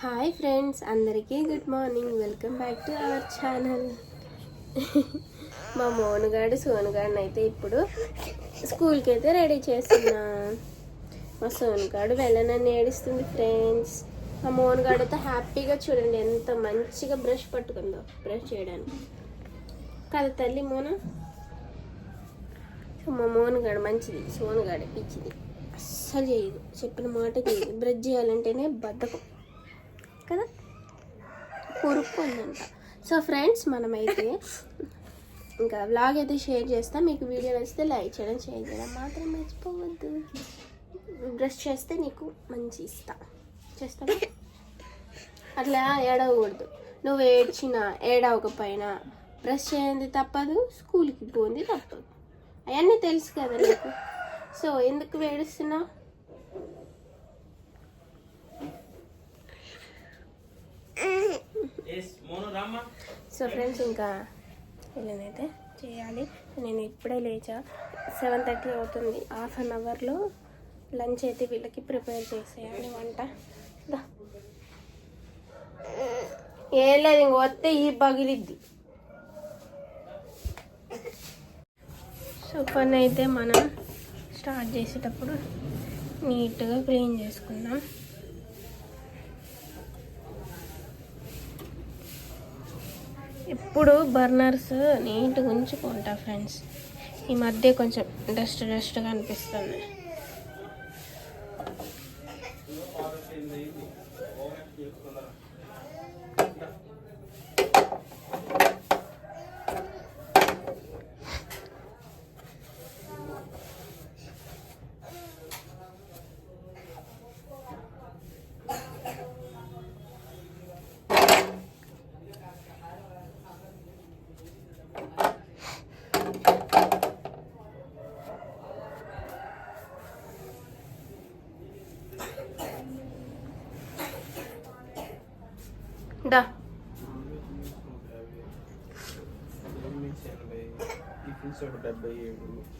Hi friends అందరికీ good morning. Welcome back to our channel. మా మోనుగాడు సోనుగాడిని అయితే ఇప్పుడు స్కూల్కి అయితే రెడీ చేస్తున్నా. మా సోనుగాడు వెళ్ళనని ఏడుస్తుంది ఫ్రెండ్స్. మా మోనుగాడు అయితే హ్యాపీగా చూడండి ఎంత మంచిగా బ్రష్ పట్టుకుందో బ్రష్ చేయడానికి. కదా తల్లి మోన? మా మోనుగాడు మంచిది సోనుగాడు పిచ్చిది. అస్సలు చేయదు చెప్పిన మాట చేయదు. బ్రష్ చేయాలంటేనే బద్ధకం. కదా? కురుపు ఉందంట. సో ఫ్రెండ్స్ మనమైతే ఇంకా వ్లాగ్ అయితే షేర్ చేస్తాం. మీకు వీడియో నచ్చితే లైక్ చేయడం షేర్ చేయడం మాత్రం మర్చిపోవద్దు. బ్రష్ చేస్తే నీకు మంచి ఇస్తా. చేస్తావా? అట్లా ఏడవకూడదు. నువ్వు ఏడ్చినా ఏడవకపోయినా బ్రష్ చేయంది తప్పదు స్కూల్కి పోంది తప్పదు. అవన్నీ తెలుసు కదా నీకు. సో ఎందుకు ఏడుస్తున్నావు? సో ఫ్రెండ్స్ ఇంకా వీళ్ళనైతే చేయాలి. నేను ఇప్పుడే లేచా. సెవెన్ థర్టీ అవుతుంది. హాఫ్ అన్ అవర్లో లంచ్ అయితే వీళ్ళకి ప్రిపేర్ చేసేయాలి వంట. ఏం లేదు ఇంక వస్తే ఈ పగిలిద్ది. సో పని అయితే మనం స్టార్ట్ చేసేటప్పుడు నీట్గా క్లీన్ చేసుకుందాం. ఎప్పుడు బర్నర్స్ నీట్గా ఉంచుకుంటా ఫ్రెండ్స్. ఈ మధ్య కొంచెం డస్ట్ డస్ట్గా అనిపిస్తుంది. for you.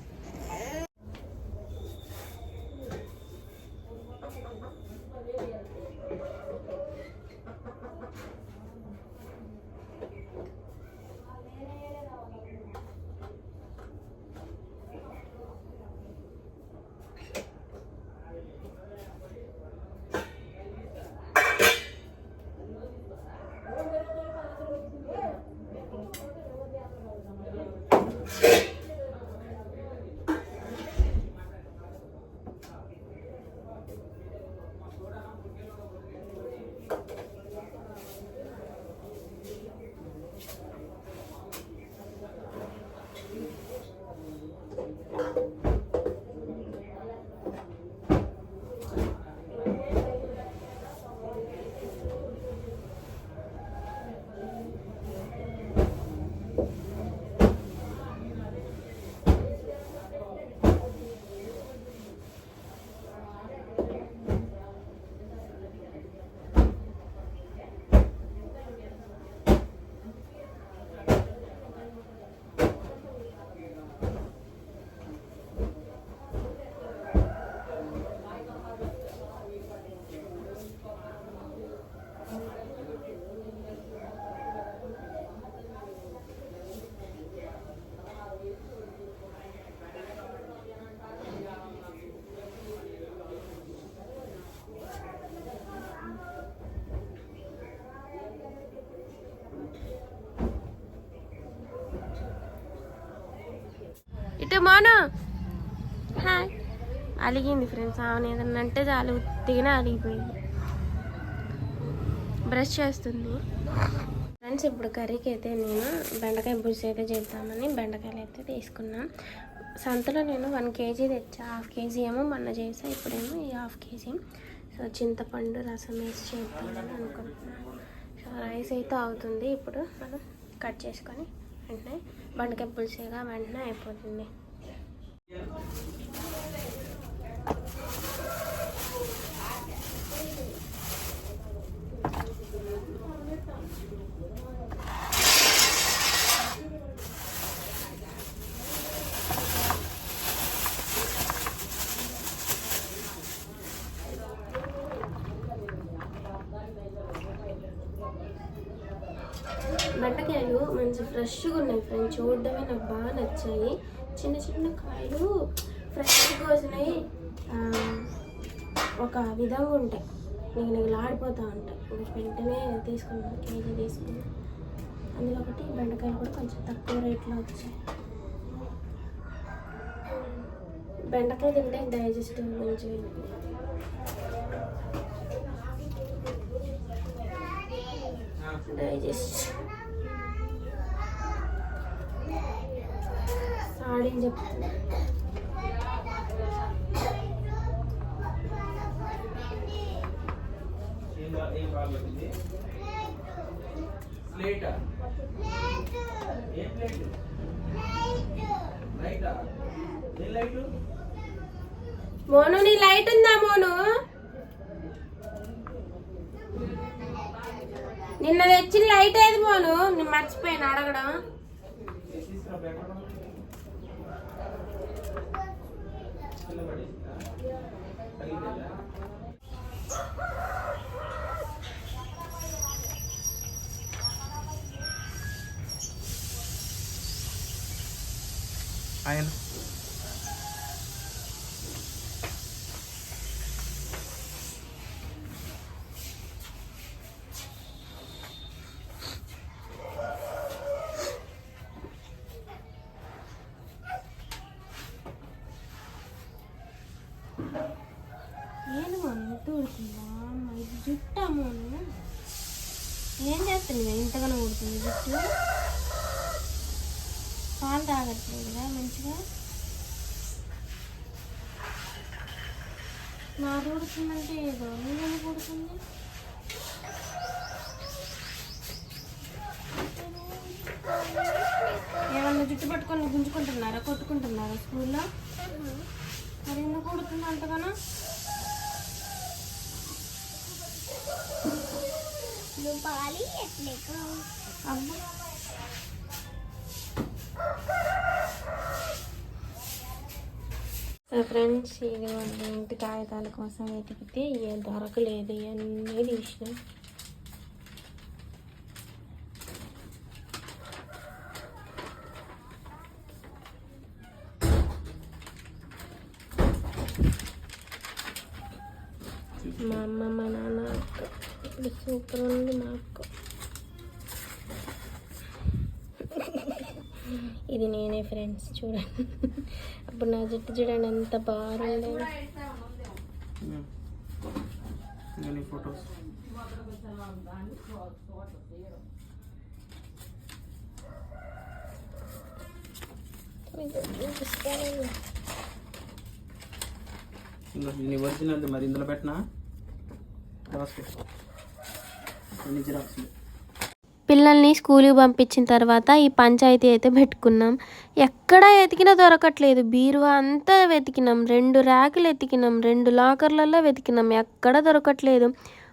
మోను హాయ్. అలిగింది ఫ్రెండ్స్ ఆమె ఏదన్నా అంటే చాలు ఉత్తిగానే అలిగిపోయింది. బ్రష్ చేస్తుంది. ఫ్రెండ్స్ ఇప్పుడు కర్రీకి అయితే నేను బెండకాయ పులుసు అయితే చేద్దామని బెండకాయలు అయితే తీసుకున్నాం. సంతలో నేను వన్ కేజీ తెచ్చా హాఫ్ కేజీ ఏమో మొన్న చేసా ఇప్పుడేమో ఈ హాఫ్ కేజీ. సో చింతపండు రసం వేసి చేద్దామని అనుకుంటున్నాను సో రైస్ అయితే అవుతుంది ఇప్పుడు. మనం కట్ చేసుకొని వెంటనే బండకాయ పులుసుగా వెంటనే అయిపోతుంది. బట్టకాయలు మంచి ఫ్రెష్గా ఉన్నాయి ఫ్రెండ్స్ చూడడమే నాకు బాగా నచ్చాయి. చిన్న చిన్న కాయలు ఫ్రెష్గా వచ్చినాయి ఒక విధంగా ఉంటాయి. నీకు నీకు లాడిపోతూ ఉంటాయి. వెంటనే తీసుకున్నాను కేజీ తీసుకున్నాను అందులో ఒకటి బెండకాయలు కూడా కొంచెం తక్కువ రేట్లో వచ్చాయి. బెండకాయ తింటే డైజెస్ట్ మంచిగా డైజెస్ట్. మోను నీ లైట్ ఉందా మోను? నిన్న తెచ్చిన లైట్ ఏది మోను? నేను మర్చిపోయాను అడగడం. ఆయన. ಏನು ఏం చేస్తుంది ఇంతగానో కొడుతుంది జుట్టు? పాలు తాగట్లేదుగా మంచిగా. నా ఊడుతుందంటే ఏదో నీళ్ళని ఊడుతుంది ఏమన్నా జుట్టు పట్టుకొని గుంజుకుంటున్నారా కొట్టుకుంటున్నారా స్కూల్లో? మరి ఎందుకు ఊడుతుంది అంతగానో? అమ్మ సో ఫ్రెండ్స్ ఇది ఇంటి కాగితాల కోసం వెతికితే ఏ దొరకలేదు ఇవన్నీ తీసినాం. మా అమ్మ మా నాన్న అక్క సూపర్ ఉంది మా అక్క ఇది నేనే ఫ్రెండ్స్ చూడండి అప్పుడు నా జుట్టు చూడండి ఎంత బాగుంది. నీ ఒరిజినల్ మరి ఇందులో పెట్టినా? రాసుకో. జిరాక్స్లు. పిల్లల్ని స్కూల్కి పంపించిన తర్వాత ఈ పంచాయతీ అయితే పెట్టుకున్నాం. ఎక్కడ వెతికినా దొరకట్లేదు. బీరువా అంతా వెతికినాం. రెండు ర్యాకులు వెతికినాం రెండు లాకర్లలో వెతికినాం. ఎక్కడ దొరకట్లేదు.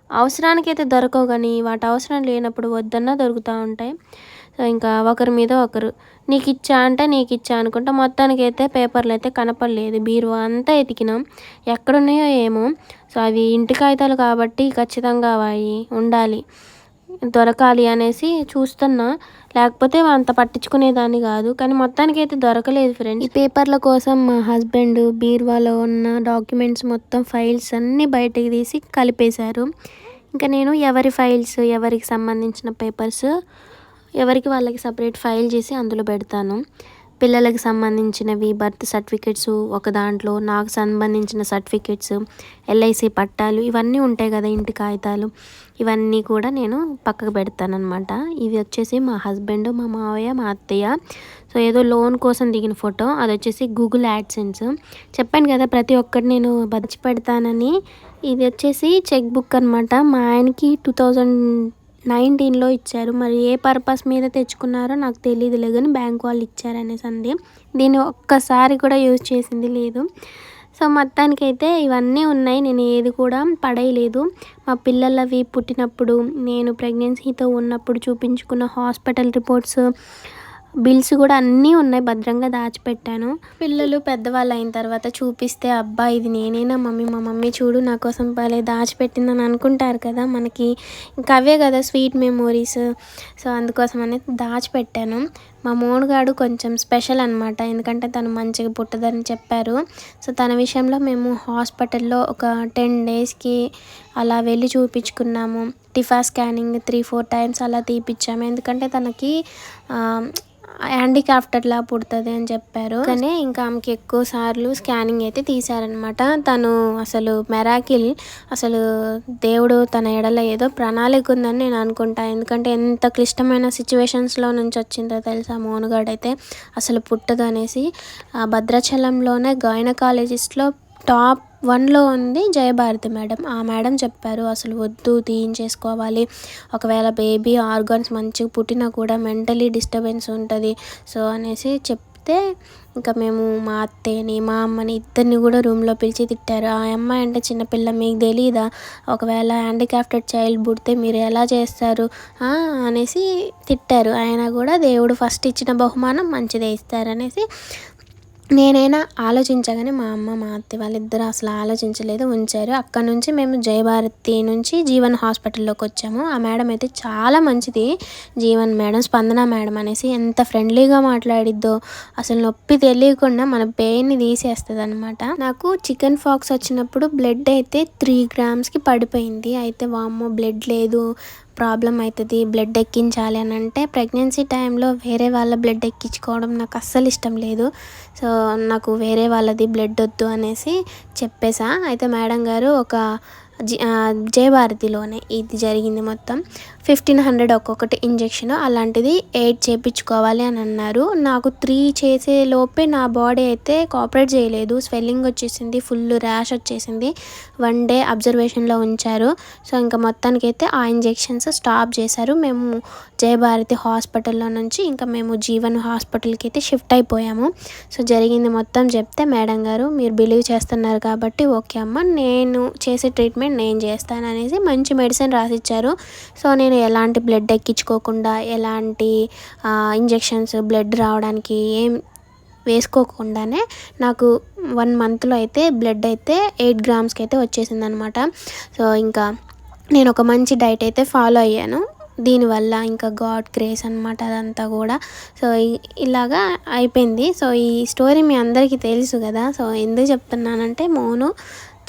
అవసరానికి అయితే దొరకవు కానీ వాటి అవసరం లేనప్పుడు వద్దన్నా దొరుకుతూ ఉంటాయి. సో ఇంకా ఒకరి మీద ఒకరు నీకు ఇచ్చా అంటే నీకు ఇచ్చా అనుకుంటా మొత్తానికి అయితే పేపర్లు అయితే కనపడలేదు. బీరువా అంతా ఎతికినాం. ఎక్కడున్నాయో ఏమో. సో అవి ఇంటి కాగితాలు కాబట్టి ఖచ్చితంగా అవి ఉండాలి. దొరకాలి అనేసి చూస్తున్నా. లేకపోతే అంత పట్టించుకునేదాన్ని కాదు. కానీ మొత్తానికి అయితే దొరకలేదు ఫ్రెండ్స్ ఈ పేపర్ల కోసం మా హస్బెండ్ బీర్వాలో ఉన్న డాక్యుమెంట్స్ మొత్తం ఫైల్స్ అన్నీ బయటకు తీసి కలిపేశారు. ఇంకా నేను ఎవరి ఫైల్స్ ఎవరికి సంబంధించిన పేపర్స్ ఎవరికి వాళ్ళకి సపరేట్ ఫైల్ చేసి అందులో పెడతాను. పిల్లలకి సంబంధించినవి బర్త్ సర్టిఫికెట్స్ ఒక దాంట్లో నాకు సంబంధించిన సర్టిఫికెట్స్ ఎల్ఐసి పట్టాలు ఇవన్నీ ఉంటాయి కదా ఇంటి కాగితాలు. ఇవన్నీ కూడా నేను పక్కకు పెడతానమాట ఇవి వచ్చేసి మా హస్బెండ్ మా మావయ్య మా అత్తయ్య. సో ఏదో లోన్ కోసం దిగిన ఫోటో. అది వచ్చేసి గూగుల్ యాడ్సెన్స్. చెప్పాను కదా ప్రతి ఒక్కటి నేను బదిచి పెడతానని. ఇది వచ్చేసి చెక్ బుక్ అనమాట మా ఆయనకి టూ థౌజండ్ నైన్టీన్లో ఇచ్చారు. మరి ఏ పర్పస్ మీద తెచ్చుకున్నారో నాకు తెలియదులే కానీ బ్యాంక్ వాళ్ళు ఇచ్చారనేసి అంది దీన్ని ఒక్కసారి కూడా యూజ్ చేసింది లేదు. సో మొత్తానికైతే ఇవన్నీ ఉన్నాయి. నేను ఏది కూడా పడేయలేదు. మా పిల్లలవి పుట్టినప్పుడు నేను ప్రెగ్నెన్సీతో ఉన్నప్పుడు చూపించుకున్న హాస్పిటల్ రిపోర్ట్స్ బిల్స్ కూడా అన్నీ ఉన్నాయి భద్రంగా దాచిపెట్టాను. పిల్లలు పెద్దవాళ్ళు అయిన తర్వాత చూపిస్తే అబ్బా ఇది నేనేనా మమ్మీ మా మమ్మీ చూడు నా కోసం భలే దాచిపెట్టిందని అనుకుంటారు కదా మనకి ఇంకా అవే కదా స్వీట్ మెమోరీస్. సో అందుకోసం అనేది దాచిపెట్టాను. మా మోడుగాడు కొంచెం స్పెషల్ అనమాట ఎందుకంటే తను మంచిగా పుట్టదని చెప్పారు. సో తన విషయంలో మేము హాస్పిటల్లో ఒక టెన్ డేస్కి అలా వెళ్ళి చూపించుకున్నాము. TIFFA scanning three four times అలా తీపిచ్చాము. ఎందుకంటే తనకి హ్యాండిక్రాఫ్టెడ్లా పుడుతుంది అని చెప్పారు. కానీ ఇంకా ఆమెకి ఎక్కువ సార్లు స్కానింగ్ అయితే తీశారనమాట తను అసలు మెరాకిల్ అసలు దేవుడు తన ఎడల ఏదో ప్రణాళిక ఉందని నేను అనుకుంటా. ఎందుకంటే ఎంత క్లిష్టమైన సిచ్యువేషన్స్లో నుంచి వచ్చిందో తెలుసా మోనుగాడైతే. అసలు పుట్టదు అనేసి ఆ భద్రాచలంలోనే గైనకాలజిస్ట్లో టాప్ వన్లో ఉంది జయభారతి మేడం. ఆ మేడం చెప్పారు అసలు వద్దు తీయించేసుకోవాలి. ఒకవేళ బేబీ ఆర్గాన్స్ మంచిగా పుట్టినా కూడా మెంటలీ డిస్టర్బెన్స్ ఉంటుంది. సో అనేసి చెప్తే ఇంకా మేము మా అత్తయ్యని మా అమ్మని ఇద్దరిని కూడా రూమ్లో పిలిచి తిట్టారు. ఆ అమ్మాయి అంటే చిన్నపిల్ల మీకు తెలీదా? ఒకవేళ హ్యాండిక్రాఫ్టెడ్ చైల్డ్ పుడితే మీరు ఎలా చేస్తారు? అనేసి తిట్టారు. ఆయన కూడా దేవుడు ఫస్ట్ ఇచ్చిన బహుమానం మంచిదే ఇస్తారనేసి నేనైనా ఆలోచించగానే మా అమ్మ మా అత్త వాళ్ళిద్దరూ అసలు ఆలోచించలేదు ఉంచారు. అక్కడ నుంచి మేము జయభారతి నుంచి జీవన్ హాస్పిటల్లోకి వచ్చాము. ఆ మేడం అయితే చాలా మంచిది. జీవన్ మేడం స్పందన మేడం అనేసి ఎంత ఫ్రెండ్లీగా మాట్లాడిద్దో అసలు నొప్పి తెలియకుండా మన పెయిన్ని తీసేస్తుంది అనమాట నాకు చికెన్ ఫాక్స్ వచ్చినప్పుడు బ్లడ్ అయితే త్రీ గ్రామ్స్కి పడిపోయింది. అయితే వామ్మో బ్లడ్ లేదు. ప్రాబ్లం అవుతుంది బ్లడ్ ఎక్కించాలి అని అంటే ప్రెగ్నెన్సీ టైంలో వేరే వాళ్ళ బ్లడ్ ఎక్కించుకోవడం నాకు అస్సలు ఇష్టం లేదు. సో నాకు వేరే వాళ్ళది బ్లడ్ వద్దు అనేసి చెప్పేసా. అయితే మేడం గారు ఒక జి ఆ, జయభారతిలోనే ఇది జరిగింది మొత్తం. ఫిఫ్టీన్ హండ్రెడ్ ఒక్కొక్కటి ఇంజెక్షన్ అలాంటిది ఎయిట్ చేయించుకోవాలి అని అన్నారు. నాకు త్రీ చేసే లోపే నా బాడీ అయితే కోఆపరేట్ చేయలేదు. స్వెల్లింగ్ వచ్చేసింది ఫుల్ ర్యాష్ వచ్చేసింది. వన్ డే అబ్జర్వేషన్లో ఉంచారు. సో ఇంకా మొత్తానికైతే ఆ ఇంజెక్షన్స్ స్టాప్ చేశారు. మేము జయభారతి హాస్పిటల్లో నుంచి ఇంకా మేము జీవన్ హాస్పిటల్కి అయితే షిఫ్ట్ అయిపోయాము. సో జరిగింది మొత్తం చెప్తే మేడం గారు మీరు బిలీవ్ చేస్తున్నారు కాబట్టి ఓకే అమ్మ నేను చేసే ట్రీట్మెంట్ నేను చేస్తాను అనేసి మంచి మెడిసిన్ రాసిచ్చారు. సో నేను ఎలాంటి బ్లడ్ ఎక్కించుకోకుండా ఎలాంటి ఇంజెక్షన్స్ బ్లడ్ రావడానికి ఏం వేసుకోకుండానే నాకు వన్ మంత్లో అయితే బ్లడ్ అయితే ఎయిట్ గ్రామ్స్కి అయితే వచ్చేసింది అనమాట సో ఇంకా నేను ఒక మంచి డైట్ అయితే ఫాలో అయ్యాను. దీనివల్ల ఇంకా గాడ్ గ్రేస్ అనమాట అదంతా కూడా. సో ఇలాగా అయిపోయింది. సో ఈ స్టోరీ మీ అందరికీ తెలుసు కదా. సో ఎందుకు చెప్తున్నానంటే మోను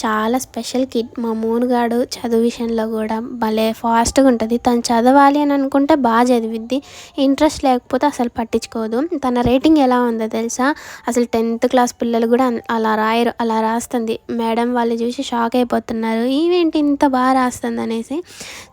చాలా స్పెషల్ కిడ్. మా మోనుగాడు చదువు విషయంలో కూడా భలే ఫాస్ట్గా ఉంటుంది తను చదవాలి అని అనుకుంటే బాగా చదివిద్ది. ఇంట్రెస్ట్ లేకపోతే అసలు పట్టించుకోదు. తన రేటింగ్ ఎలా ఉందో తెలుసా? అసలు టెన్త్ క్లాస్ పిల్లలు కూడా అలా రాయరు అలా రాస్తుంది. మేడం వాళ్ళు చూసి షాక్ అయిపోతున్నారు ఈవేంటి ఇంత బాగా రాస్తుంది అనేసి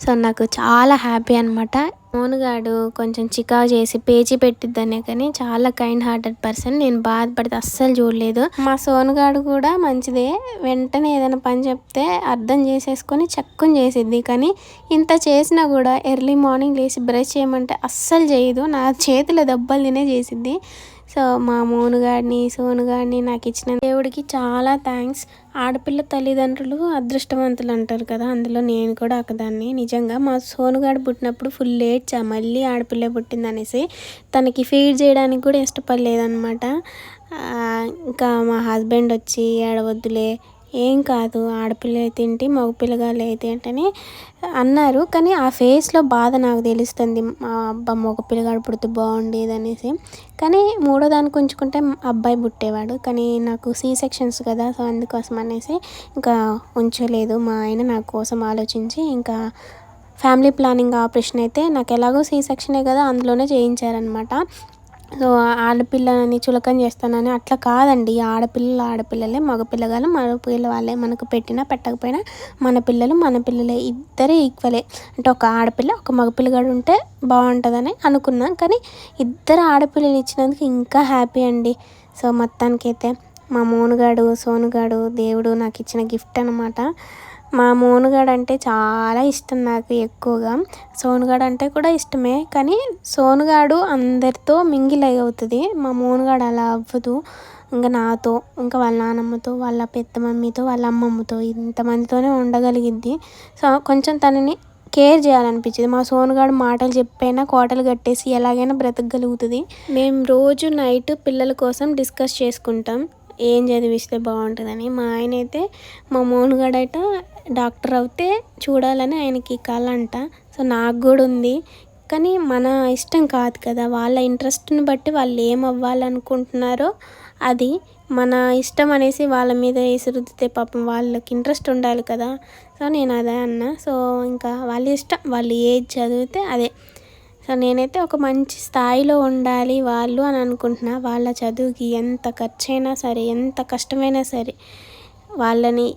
సో నాకు చాలా హ్యాపీ అనమాట మోనుగాడు కొంచెం చికా చేసి పేచి పెట్టిద్దనే కానీ చాలా కైండ్ హార్టెడ్ పర్సన్ నేను బాధపడితే అస్సలు చూడలేదు. మా సోనుగాడు కూడా మంచిదే. వెంటనే ఏదైనా పని చెప్తే అర్థం చేసేసుకొని చక్కుని చేసిద్ది. కానీ ఇంత చేసినా కూడా ఎర్లీ మార్నింగ్ లేచి బ్రష్ చేయమంటే అస్సలు చేయదు. నా చేతిలో దెబ్బలు తినే చేసిద్ది. సో మా మోనుగాడిని సోనుగాడిని నాకు ఇచ్చిన దేవుడికి చాలా థ్యాంక్స్ ఆడపిల్ల తల్లిదండ్రులు అదృష్టవంతులు అంటారు కదా అందులో నేను కూడా ఒకదాన్ని. నిజంగా మా సోనుగాడు పుట్టినప్పుడు ఫుల్ ఏడ్చా మళ్ళీ ఆడపిల్ల పుట్టిందనేసి తనకి ఫీడ్ చేయడానికి కూడా ఇష్టపడలేదన్నమాట. ఇంకా మా హస్బెండ్ వచ్చి ఏడవద్దులే ఏం కాదు ఆడపిల్ల అయితే మగపిల్లగా లేదు అయితే ఏంటని అన్నారు. కానీ ఆ ఫేస్లో బాధ నాకు తెలుస్తుంది. మా అబ్బా మగపిల్లగాడు పుడితే బాగుండేది అనేసి కానీ మూడో దానికి ఉంచుకుంటే అబ్బాయి పుట్టేవాడు. కానీ నాకు సీ సెక్షన్స్ కదా సో అందుకోసం అనేసి ఇంకా ఉంచలేదు. మా ఆయన నా కోసం ఆలోచించి ఇంకా ఫ్యామిలీ ప్లానింగ్ ఆపరేషన్ అయితే నాకు ఎలాగో సీ సెక్షనే కదా అందులోనే చేయించారనమాట సో ఆడపిల్లని చులకం చేస్తానని అట్లా కాదండి. ఆడపిల్లలు ఆడపిల్లలే మగపిల్లగాలు మగపిల్ల వాళ్ళే మనకు పెట్టినా పెట్టకపోయినా మన పిల్లలు మన పిల్లలే. ఇద్దరే ఈక్వలే. అంటే ఒక ఆడపిల్ల ఒక మగపిల్లగాడు ఉంటే బాగుంటుందని అనుకున్నాం. కానీ ఇద్దరు ఆడపిల్లలు ఇచ్చినందుకు ఇంకా హ్యాపీ అండి. సో మొత్తానికైతే మా మోనుగాడు సోనుగాడు దేవుడు నాకు ఇచ్చిన గిఫ్ట్ అనమాట మా మోనుగాడు అంటే చాలా ఇష్టం నాకు ఎక్కువగా. సోనుగాడు అంటే కూడా ఇష్టమే. కానీ సోనుగాడు అందరితో మింగిల్ అవుతుంది మా మోనుగాడు అలా అవ్వదు. ఇంకా నాతో ఇంకా వాళ్ళ నానమ్మతో వాళ్ళ పెద్ద మమ్మీతో వాళ్ళ అమ్మమ్మతో ఇంతమందితోనే ఉండగలిగిద్ది. సో కొంచెం తనని కేర్ చేయాలనిపించింది. మా సోనుగాడు మాటలు చెప్పైనా కోటలు కట్టేసి ఎలాగైనా బ్రతకగలుగుతుంది. మేము రోజు నైట్ పిల్లల కోసం డిస్కస్ చేసుకుంటాం. ఏం చదివిస్తే బాగుంటుందని. మా ఆయన అయితే మా మోనుగాడట డాక్టర్ అవుతే చూడాలని ఆయనకి కళ అంట. సో నాకు కూడా ఉంది. కానీ మన ఇష్టం కాదు కదా. వాళ్ళ ఇంట్రెస్ట్ని బట్టి వాళ్ళు ఏం అవ్వాలనుకుంటున్నారో అది మన ఇష్టం అనేసి వాళ్ళ మీద విసిరుద్దితే పాపం వాళ్ళకి ఇంట్రెస్ట్ ఉండాలి కదా. సో నేను అదే అన్నా. సో ఇంకా వాళ్ళ ఇష్టం వాళ్ళు ఏది చదివితే అదే. సో నేనైతే ఒక మంచి స్థాయిలో ఉండాలి వాళ్ళు అని అనుకుంటున్నా. వాళ్ళ చదువుకి ఎంత ఖర్చైనా సరే ఎంత కష్టమైనా సరే వాళ్ళని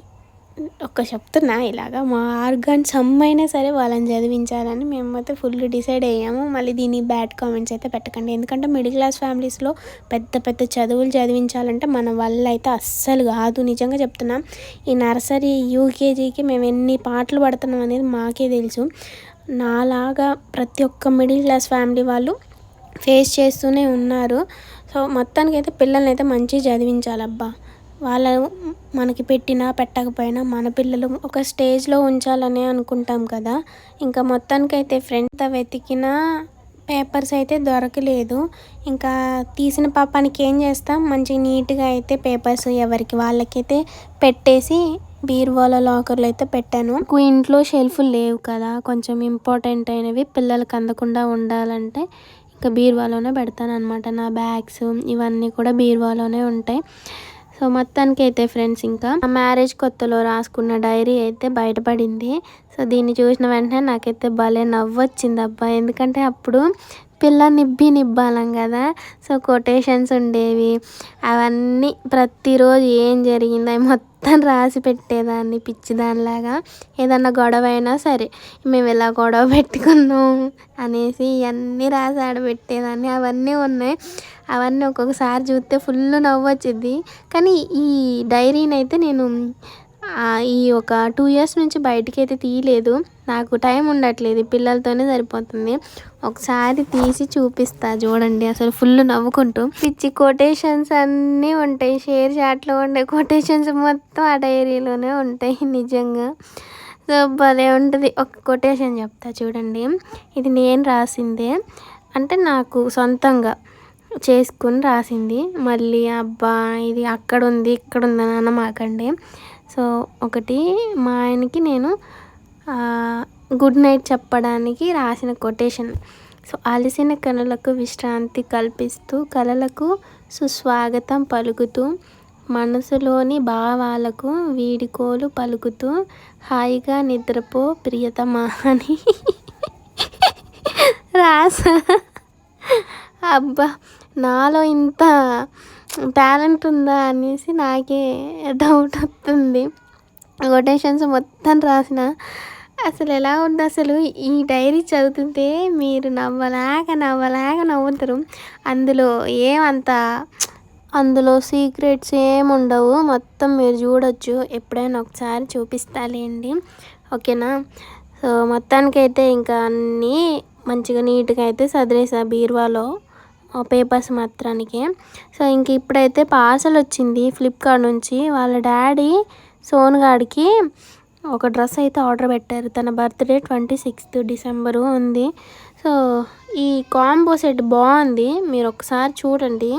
ఒక్క చెప్తున్నా ఇలాగా మా ఆర్గాన్స్ అమ్మైనా సరే వాళ్ళని చదివించాలని మేమైతే ఫుల్ డిసైడ్ అయ్యాము. మళ్ళీ దీని బ్యాడ్ కామెంట్స్ అయితే పెట్టకండి. ఎందుకంటే మిడిల్ క్లాస్ ఫ్యామిలీస్లో పెద్ద పెద్ద చదువులు చదివించాలంటే మన వల్ల అయితే అస్సలు కాదు. నిజంగా చెప్తున్నాం ఈ నర్సరీ యూకేజీకి మేము ఎన్ని పాటలు పడుతున్నాం అనేది మాకే తెలుసు. నాలాగా ప్రతి ఒక్క మిడిల్ క్లాస్ ఫ్యామిలీ వాళ్ళు ఫేస్ చేస్తూనే ఉన్నారు. సో మొత్తానికి అయితే పిల్లల్ని అయితే మంచిగా చదివించాలబ్బా. వాళ్ళ మనకి పెట్టినా పెట్టకపోయినా మన పిల్లలు ఒక స్టేజ్లో ఉంచాలని అనుకుంటాం కదా. ఇంకా మొత్తానికైతే ఫ్రెండ్ వెతికినా పేపర్స్ అయితే దొరకలేదు. ఇంకా తీసిన పాపానికి ఏం చేస్తాం? మంచిగా నీట్గా అయితే పేపర్స్ ఎవరికి వాళ్ళకైతే పెట్టేసి బీరువాల లాకర్లు అయితే పెట్టాను. నాకు ఇంట్లో షెల్ఫ్లు లేవు కదా. కొంచెం ఇంపార్టెంట్ అయినవి పిల్లలకి అందకుండా ఉండాలంటే ఇంకా బీరువాలోనే పెడతాను అనమాట నా బ్యాగ్స్ ఇవన్నీ కూడా బీరువాలోనే ఉంటాయి. సో మొత్తానికి అయితే ఫ్రెండ్స్ ఇంకా ఆ మ్యారేజ్ కొత్తలో రాసుకున్న డైరీ అయితే బయటపడింది. సో దీన్ని చూసిన వెంటనే నాకైతే భలే నవ్వు వచ్చింది అబ్బా. ఎందుకంటే అప్పుడు పిల్ల నిబ్బి నిబ్బాలం కదా. సో కొటేషన్స్ ఉండేవి. అవన్నీ ప్రతిరోజు ఏం జరిగిందో అవి మొత్తం రాసి పెట్టేదాన్ని పిచ్చిదానిలాగా. ఏదన్నా గొడవ అయినా సరే మేము ఇలా గొడవ పెట్టుకున్నాం అనేసి ఇవన్నీ రాసి ఆడబెట్టేదాన్ని అవన్నీ ఉన్నాయి. అవన్నీ ఒక్కొక్కసారి చూస్తే ఫుల్ నవ్వు వచ్చింది కానీ ఈ డైరీని అయితే నేను ఈ ఒక టూ ఇయర్స్ నుంచి బయటికి అయితే తీయలేదు. నాకు టైం ఉండట్లేదు. పిల్లలతోనే సరిపోతుంది. ఒకసారి తీసి చూపిస్తా చూడండి. అసలు ఫుల్ నవ్వుకుంటూ. పిచ్చి కొటేషన్స్ అన్నీ ఉంటాయి. షేర్ చాట్లో ఉండే కొటేషన్స్ మొత్తం ఆ డైరీలోనే ఉంటాయి నిజంగా. సో భలే ఉంటుంది. ఒక కొటేషన్ చెప్తా చూడండి. ఇది నేను రాసిందే. అంటే నాకు సొంతంగా చేసుకుని రాసింది. మళ్ళీ అబ్బా ఇది అక్కడ ఉంది ఇక్కడ ఉందని అనమాకండి. సో ఒకటి మా ఆయనకి నేను గుడ్ నైట్ చెప్పడానికి రాసిన కొటేషన్. సో అలసిన కనులకు విశ్రాంతి కల్పిస్తూ కళలకు సుస్వాగతం పలుకుతూ మనసులోని భావాలకు వీడికోలు పలుకుతూ హాయిగా నిద్రపో ప్రియతమా అని రాసా. అబ్బా నాలో ఇంత టాలెంట్ ఉందా అనేసి నాకే డౌట్ వస్తుంది. కొటేషన్స్ మొత్తం రాసిన అసలు ఎలా ఉంది అసలు ఈ డైరీ చదువుతుంటే మీరు నవ్వలాగా నవ్వలాగా నవ్వుతారు. అందులో ఏమంత అందులో సీక్రెట్స్ ఏమి ఉండవు. మొత్తం మీరు చూడొచ్చు. ఎప్పుడైనా ఒకసారి చూపిస్తాలేండి. ఓకేనా? సో మొత్తానికైతే ఇంకా అన్నీ మంచిగా నీట్గా అయితే సదిరేసా బీరువాలో. పేపర్స్ మాత్రానికి. సో ఇంక ఇప్పుడైతే పార్సల్ వచ్చింది ఫ్లిప్కార్ట్ నుంచి. వాళ్ళ డాడీ సోన్గాడికి ఒక డ్రెస్ అయితే ఆర్డర్ పెట్టారు. తన బర్త్డే ట్వంటీ సిక్స్త్ డిసెంబరు ఉంది. సో ఈ కాంబో సెట్ బాగుంది. మీరు ఒకసారి చూడండి.